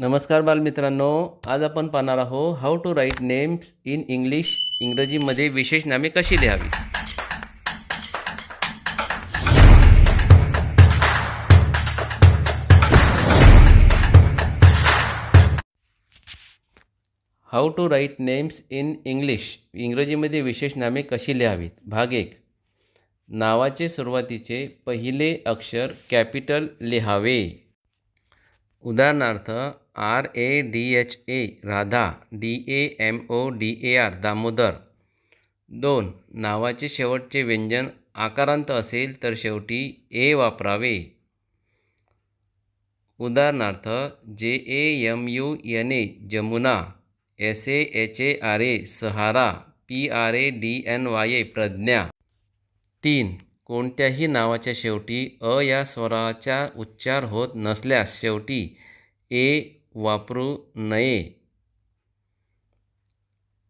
नमस्कार बालमित्रांनो आज आपण पाहणार आहोत how to write names in English इंग्रजीमध्ये विशेष नामे कशी लिहावी? How to write names in English इंग्रजीमध्ये विशेष नामे कशी लिहावीत? भाग एक. नावाचे सुरुवातीचे पहिले अक्षर कॅपिटल लिहावे. उदाहरणार्थ R A D H A Radha D A M O D A R Damodar. दोन नावाचे शेवटचे व्यंजन आकारांत असेल तर शेवटी ए वापरावे. उदाहरणार्थ J A M U N A Jamuna S A H A R A Sahara P R A D N Y A Pradnya. तीन कोणत्याही नावाच्या शेवटी अ या स्वराचा उच्चार होत नसल्यास शेवटी ए वापरू नये.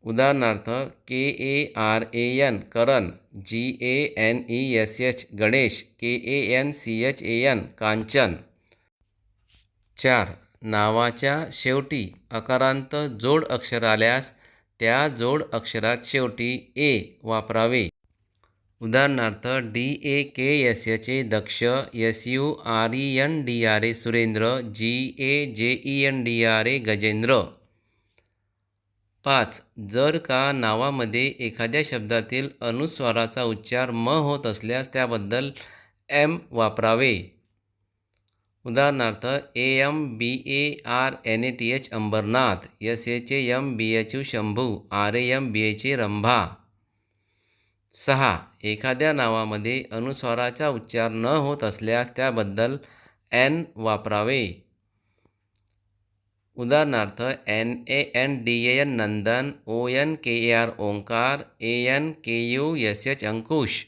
उदाहरणार्थ K A R A N Karan G A N E S H Ganesh K A N C H A N Kanchan. चार नावाच्या शेवटी अकारांत जोड अक्षर आल्यास त्या जोड अक्षरात शेवटी ए वापरावे. उदाहरणार्थ D A K S H A Daksha S U R E N D R A Surendra G A J E N D R A Gajendra. पाच. जर का नावामध्ये एखाद्या शब्दातील अनुस्वाराचा उच्चार म होत असल्यास त्याबद्दल एम वापरावे. उदाहरणार्थ A M B A R N A T H Ambarnath S H M B H U Shambhu R A M B H A Rambha. सहा. एखाद्या नावामध्ये अनुस्वाराचा उच्चार न होत असल्यास त्याबद्दल एन वापरावे. उदाहरणार्थ N A N D A N Nandan O N K A R Onkar A N K U S H Ankush.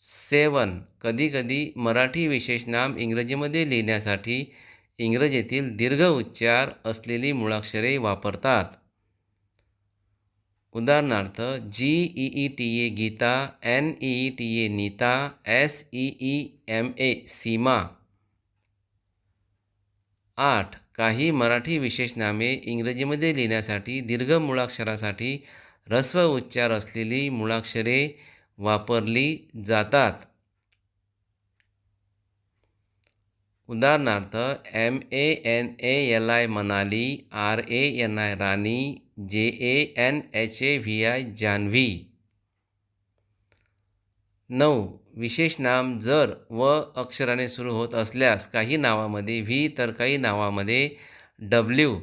Seven. कधीकधी मराठी विशेषनाम इंग्रजीमध्ये लिहिण्यासाठी इंग्रजीतील दीर्घ उच्चार असलेली मुळाक्षरे वापरतात. उदाहरणार्थ G E E T A Geeta N E E T A Neeta S E E M A Seema. आठ. काही मराठी विशेष नामे इंग्रजीमध्ये लिहिण्यासाठी दीर्घ मुळाक्षरासाठी ह्रस्व उच्चार असलेली मुळाक्षरे वापरली जातात. उदाहरणार्थ M A N A L I Manali R A N I Rani J A N H A V I Janhavi नऊ. विशेष नाम जर व अक्षराने सुरू होत असल्यास काही नावामध्ये व्ही तर काही नावामध्ये डब्ल्यू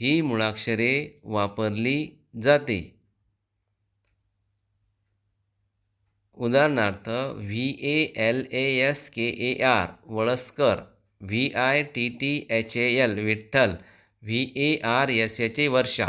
ही मुळाक्षरे वापरली जाते. उदाहरणार्थ V A L A S K A R Valaskar V I T T H A L Vitthal V A R S H A Varsha.